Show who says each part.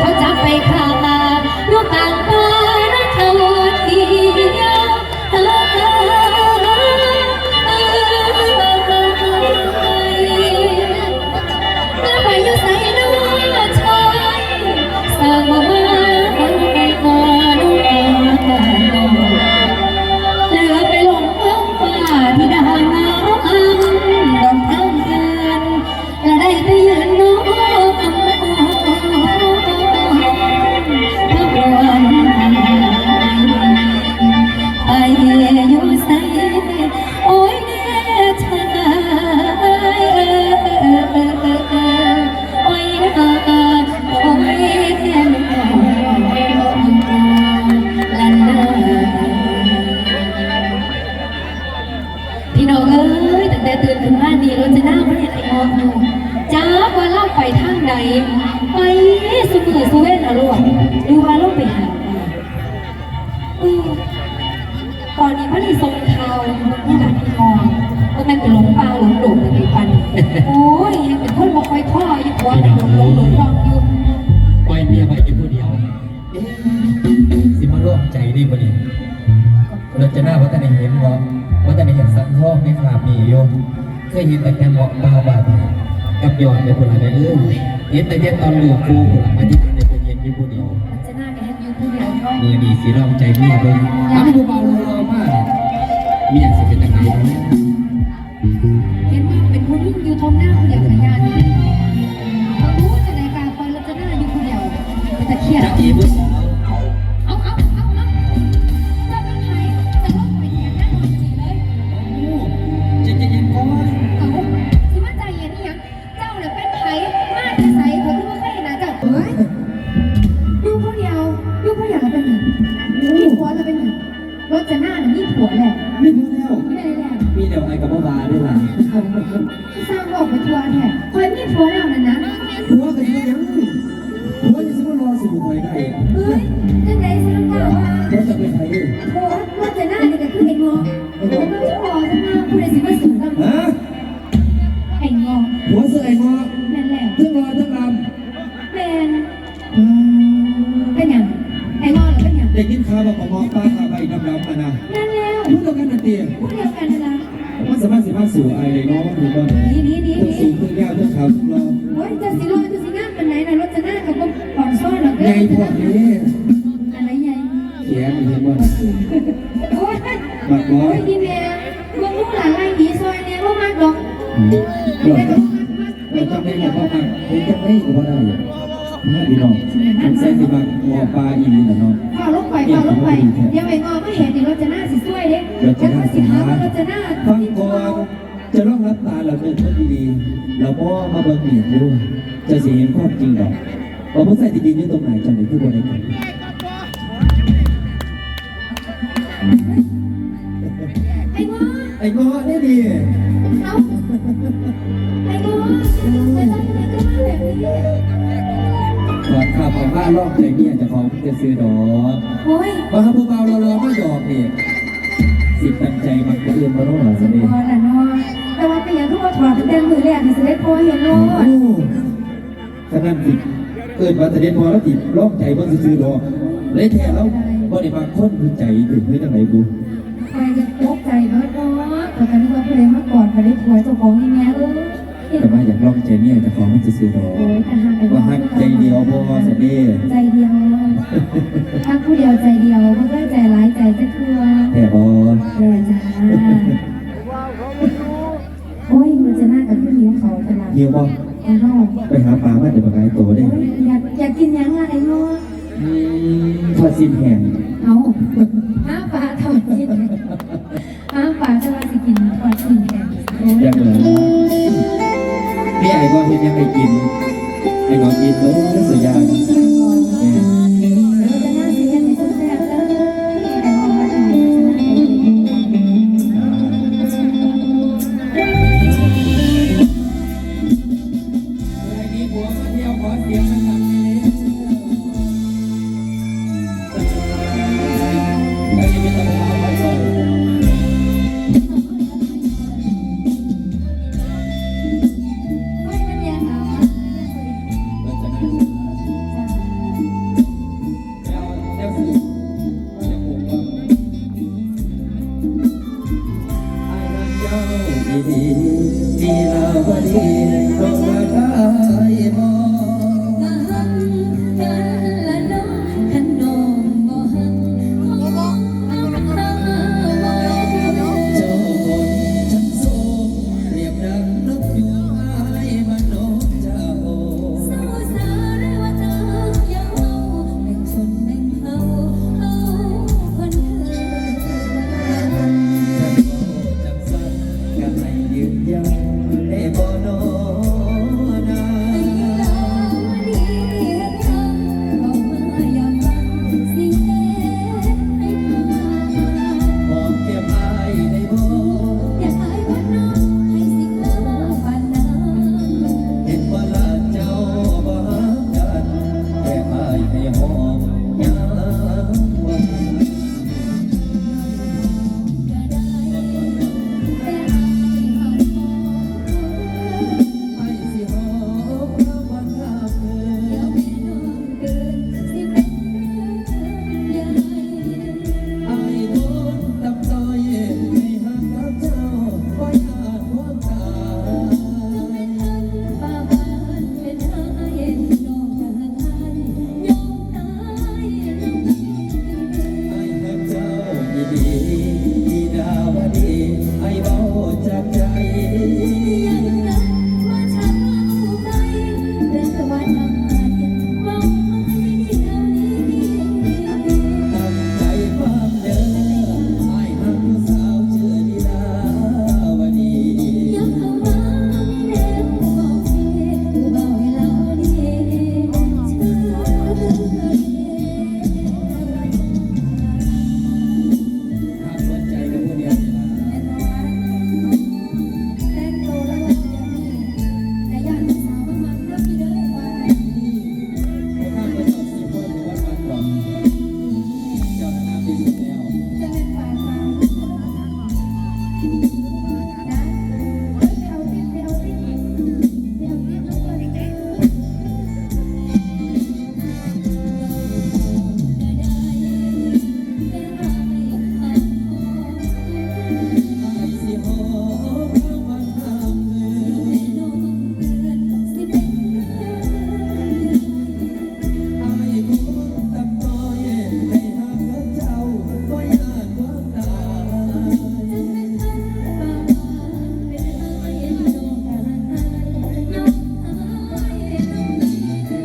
Speaker 1: เขาจะไปข้ามาลูกต่างฟ้า จ้าว่าเล่าไปทางใดไปสุมือสุเวนอะลูกดูว่าเล่าไปหาใครเออตอนนี้พระนี่ทรงข่าวมันหลักพี่น้องว่ามันเป็นหลงป่าหลงโด่งในปันโอ้ยยังเป็นคนบ่คอยท่ออยู่หัวหลงหลงหลงรองอยู่
Speaker 2: ปล่อยเมียไปอยู่ผู้เดียวเอ๊ะสิมาร่วมใจดีบ่นี่เราจะหน้าว่าท่านได้เห็นว่าว่าท่านได้เห็นสังทองในภาพนี้โยมเคยเห็นแต่แค่เหมาะบาบาด กับยอดในคนละในเรื่องเห็นแต่เย็นตอนเหลือคูคนละมาทิตย์ในคนเย็นอยู่ผู้เดียว
Speaker 1: จะน้าแม่อยู่ผู้เดียวเนาะ
Speaker 2: มือดีสีร่องใจเมียเบิ้งอันนี้เบาๆรอมากเมียสิเป็นจังไงเนาะ
Speaker 1: รถจะหน้าเนี่ยมีผัวแหละ
Speaker 2: ไม่พอแล้ว
Speaker 1: ไม่ได้แล้ว
Speaker 2: มีเดี๋ยวไอ้กับบ้าด้วยล่ะ
Speaker 1: สร้างบอกไปทัวร์แท้คอยมีผัวแล้วนะนะ
Speaker 2: หัว กัน
Speaker 1: นะ
Speaker 2: เตี้ย
Speaker 1: ผู้เดียวกันนะนะ
Speaker 2: มันสามารถสิมาสู่ไอ้เลยเนาะหรือว่า
Speaker 1: นี่นี่นี่
Speaker 2: ทั้งสู
Speaker 1: นี่
Speaker 2: งทั้งยาวทั้งขาวทั้งรอ
Speaker 1: โอ้ยจะสิรอจะสิงามเป็นไหนนะรถจะหน้ากับก็ผ่อนซ้อนหรอก
Speaker 2: ใหญ่พวกนี้
Speaker 1: อะไรใหญ่
Speaker 2: แขนเห็นว่า
Speaker 1: โอ้ย
Speaker 2: บักบอ
Speaker 1: โอ้
Speaker 2: ย
Speaker 1: ยดีแม่มึงลูกหลานไล่หนีซอยเนี่ยว่ามากดอก
Speaker 2: เราจะไม่บอกว่ามันจะไม่ก็ได้ นะพี่น้องมันใส่สิบักมอปลาอีนี่นะเนาะ
Speaker 1: ฝ่าลงไปฝ่าลงไปอย่าไปงอไม่เห็นดิรถจะหน้าสิสวยเด้จะมาสิหาว่ารถจะหน้า
Speaker 2: ฟังก่อนจะต้องรับตาเราเป็นคนดีๆเราพ่อมาเบิ่งหนีดูจะสิเห็นความจริงดอกว่าผู้ใส่ที่ยืนอยู่ตรงไหนจังไหนที่บนไหนกัน
Speaker 1: ไอ้งอ
Speaker 2: ไอ้งอได้ดี
Speaker 1: เอาไอ้งอไม่ต้องไปก็มาแบบนี้
Speaker 2: ถอดขับออกมาลอกใจเนี่ยจะของจะซื้อดอก
Speaker 1: โอ้ย
Speaker 2: ว่าผู้เบาเราเราไม่หยอกนี่สิตั้งใจมันก็เอื่นมาโน่นหรอสิ
Speaker 1: พอละเนาะแต่ว่าเป็นอย่างที่ว่าถอดเป็นมือแรกที่เสด็จพ่อเห็นโลด
Speaker 2: ขนาดติดเกิดมาแต่เด็นพอแล้วติดลอกใจเพิ่งซื้อดอกเลยแท้แล้วบ่ได้บางคนคือใจถึงไม่จังไหนกู
Speaker 1: ใครจะตกใจเนาะเนาะแต่กันที่ว่าเพลงมาก่อนไปได้ผัวเจ้าของนี่แม่เอ้ย
Speaker 2: แต่ว่าอยากลอกใจเนี่ยจะของมันจะซื้อดอก
Speaker 1: โอ้ยแต่หา
Speaker 2: ยวพอสเด้
Speaker 1: ใจเดียวถ้าผู้เดียวใจเดียวมันก็ใจร้ายใจจะทั่ว
Speaker 2: แต่พอ
Speaker 1: เลยจ้าโอ้ยมันจะน่ากับผู้หญิงเขาตลาด
Speaker 2: เฮียวบ่
Speaker 1: ไอ้น้อง
Speaker 2: ไปหาปลามาเดี๋ยวมาขายตัวได้
Speaker 1: อยากอยากกินยังล่ะไอ้น้อง
Speaker 2: อืมทอดซินแห้ง
Speaker 1: เอาห้าปลาทอดกินห้าปลาจะว่าสิกินทอดกินแทนโอ้ย
Speaker 2: ยังเหลือนี่ไอ้ก็เห็นยังไงกิน เป็นของกินเบิร์ดสุดยอดเสียงนะครับ